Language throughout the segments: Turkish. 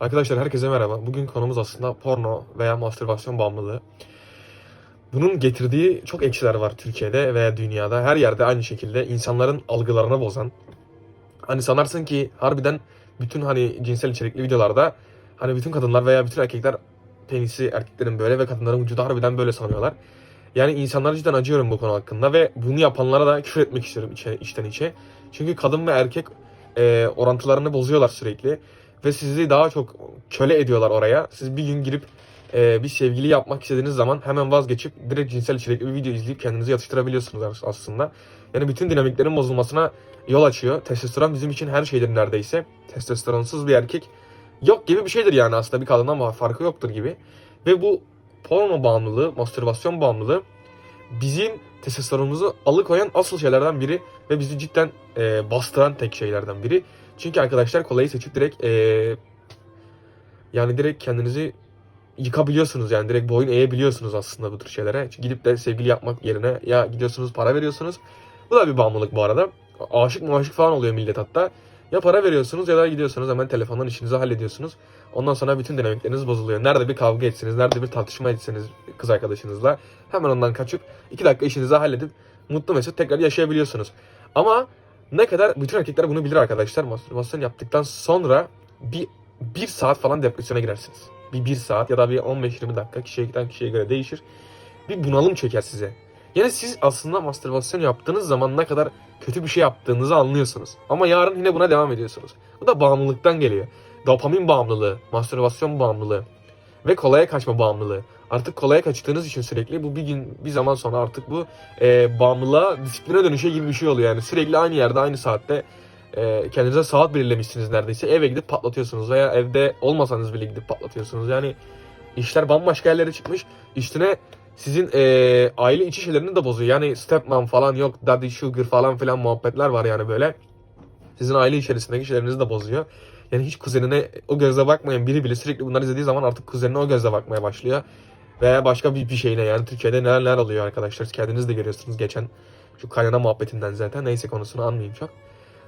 Arkadaşlar herkese merhaba. Bugün konumuz aslında porno veya mastürbasyon bağımlılığı. Bunun getirdiği çok eksiler var Türkiye'de veya dünyada. Her yerde aynı şekilde insanların algılarını bozan. Hani sanarsın ki harbiden bütün hani cinsel içerikli videolarda hani bütün kadınlar veya bütün erkekler penisi erkeklerin böyle ve kadınların vücudu harbiden böyle sanıyorlar. Yani insanlara cidden acıyorum bu konu hakkında ve bunu yapanlara da küfür etmek istiyorum içe, içten içe. Çünkü kadın ve erkek e, orantılarını bozuyorlar sürekli ve sizi daha çok köle ediyorlar oraya. Siz bir gün girip e, bir sevgili yapmak istediğiniz zaman hemen vazgeçip direkt cinsel içerikli bir video izleyip kendinizi yatıştırabiliyorsunuz as- aslında. Yani bütün dinamiklerin bozulmasına yol açıyor. Testosteron bizim için her şeydir neredeyse. Testosteronsuz bir erkek yok gibi bir şeydir yani aslında bir kadından farkı yoktur gibi. Ve bu porno bağımlılığı, mastürbasyon bağımlılığı bizim testosteronumuzu alıkoyan asıl şeylerden biri ve bizi cidden e, bastıran tek şeylerden biri. Çünkü arkadaşlar kolayı seçip direkt e, yani direkt kendinizi yıkabiliyorsunuz yani direkt boyun eğebiliyorsunuz aslında bu tür şeylere. Çünkü gidip de sevgili yapmak yerine ya gidiyorsunuz para veriyorsunuz. Bu da bir bağımlılık bu arada. Aşık maşık falan oluyor millet hatta. Ya para veriyorsunuz ya da gidiyorsunuz hemen telefondan işinizi hallediyorsunuz. Ondan sonra bütün dinamikleriniz bozuluyor. Nerede bir kavga etseniz, nerede bir tartışma etseniz kız arkadaşınızla hemen ondan kaçıp iki dakika işinizi halledip mutlu mesut tekrar yaşayabiliyorsunuz. Ama ne kadar bütün erkekler bunu bilir arkadaşlar. Mastürbasyon yaptıktan sonra bir, bir saat falan depresyona girersiniz. Bir bir saat ya da bir 15-20 dakika kişiye giden kişiye göre değişir. Bir bunalım çeker size. Yani siz aslında mastürbasyon yaptığınız zaman ne kadar kötü bir şey yaptığınızı anlıyorsunuz. Ama yarın yine buna devam ediyorsunuz. Bu da bağımlılıktan geliyor. Dopamin bağımlılığı, mastürbasyon bağımlılığı ve kolaya kaçma bağımlılığı. Artık kolaya kaçtığınız için sürekli bu bir gün bir zaman sonra artık bu e, bağımlılığa disipline dönüşe gibi bir şey oluyor. Yani sürekli aynı yerde aynı saatte e, kendinize saat belirlemişsiniz neredeyse. Eve gidip patlatıyorsunuz veya evde olmasanız bile gidip patlatıyorsunuz. Yani işler bambaşka yerlere çıkmış. Üstüne sizin e, aile içi şeylerini de bozuyor. Yani stepmom falan yok, daddy sugar falan filan muhabbetler var yani böyle. Sizin aile içerisindeki şeylerinizi de bozuyor. Yani hiç kuzenine o gözle bakmayan biri bile sürekli bunları izlediği zaman artık kuzenine o gözle bakmaya başlıyor. Veya başka bir, bir şeyine yani Türkiye'de neler neler oluyor arkadaşlar. Kendiniz de görüyorsunuz geçen şu kaynana muhabbetinden zaten. Neyse konusunu anmayayım çok.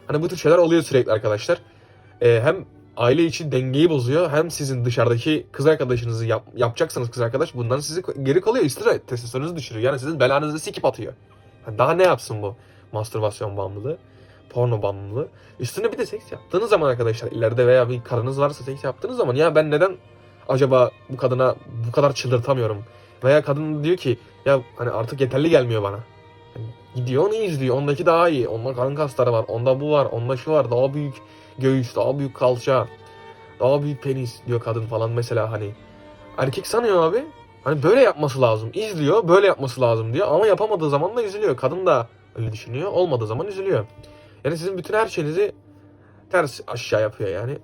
Hani bu tür şeyler oluyor sürekli arkadaşlar. Ee, hem aile içi dengeyi bozuyor hem sizin dışarıdaki kız arkadaşınızı yap, yapacaksanız kız arkadaş bundan sizi geri kalıyor. Üstüne testosteronunuzu düşürüyor. Yani sizin belanızı sikip atıyor. Yani daha ne yapsın bu mastürbasyon bağımlılığı? Porno bağımlılığı. Üstüne bir de seks yaptığınız zaman arkadaşlar ileride veya bir karınız varsa seks yaptığınız zaman ya ben neden acaba bu kadına bu kadar çıldırtamıyorum? Veya kadın diyor ki ya hani artık yeterli gelmiyor bana. Yani gidiyor onu izliyor. Ondaki daha iyi. Onda karın kasları var. Onda bu var. Onda şu var. Daha büyük göğüs, daha büyük kalça, daha büyük penis diyor kadın falan mesela hani. Erkek sanıyor abi. Hani böyle yapması lazım. İzliyor, böyle yapması lazım diyor ama yapamadığı zaman da üzülüyor. Kadın da öyle düşünüyor. Olmadığı zaman üzülüyor. Yani sizin bütün her şeyinizi ters aşağı yapıyor yani.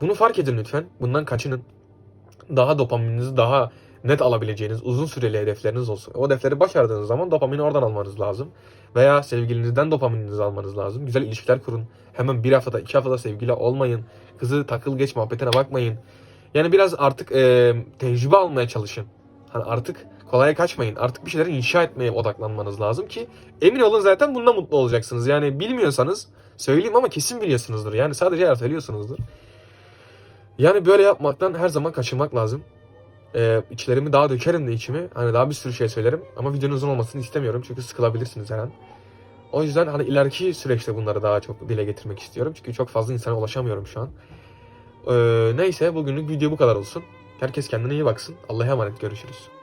Bunu fark edin lütfen. Bundan kaçının. Daha dopamininizi daha net alabileceğiniz uzun süreli hedefleriniz olsun. O hedefleri başardığınız zaman dopamini oradan almanız lazım. Veya sevgilinizden dopamininizi almanız lazım. Güzel ilişkiler kurun. Hemen bir haftada iki haftada sevgili olmayın. Kızı takıl geç muhabbetine bakmayın. Yani biraz artık e, tecrübe almaya çalışın. Hani artık kolaya kaçmayın. Artık bir şeyleri inşa etmeye odaklanmanız lazım ki emin olun zaten bunda mutlu olacaksınız. Yani bilmiyorsanız söyleyeyim ama kesin biliyorsunuzdur. Yani sadece erteliyorsunuzdur. Yani böyle yapmaktan her zaman kaçınmak lazım. Ee, içlerimi daha dökerim de içimi. Hani daha bir sürü şey söylerim. Ama videonun uzun olmasını istemiyorum. Çünkü sıkılabilirsiniz her an. O yüzden hani ileriki süreçte bunları daha çok dile getirmek istiyorum. Çünkü çok fazla insana ulaşamıyorum şu an. Ee, neyse bugünlük video bu kadar olsun. Herkes kendine iyi baksın. Allah'a emanet görüşürüz.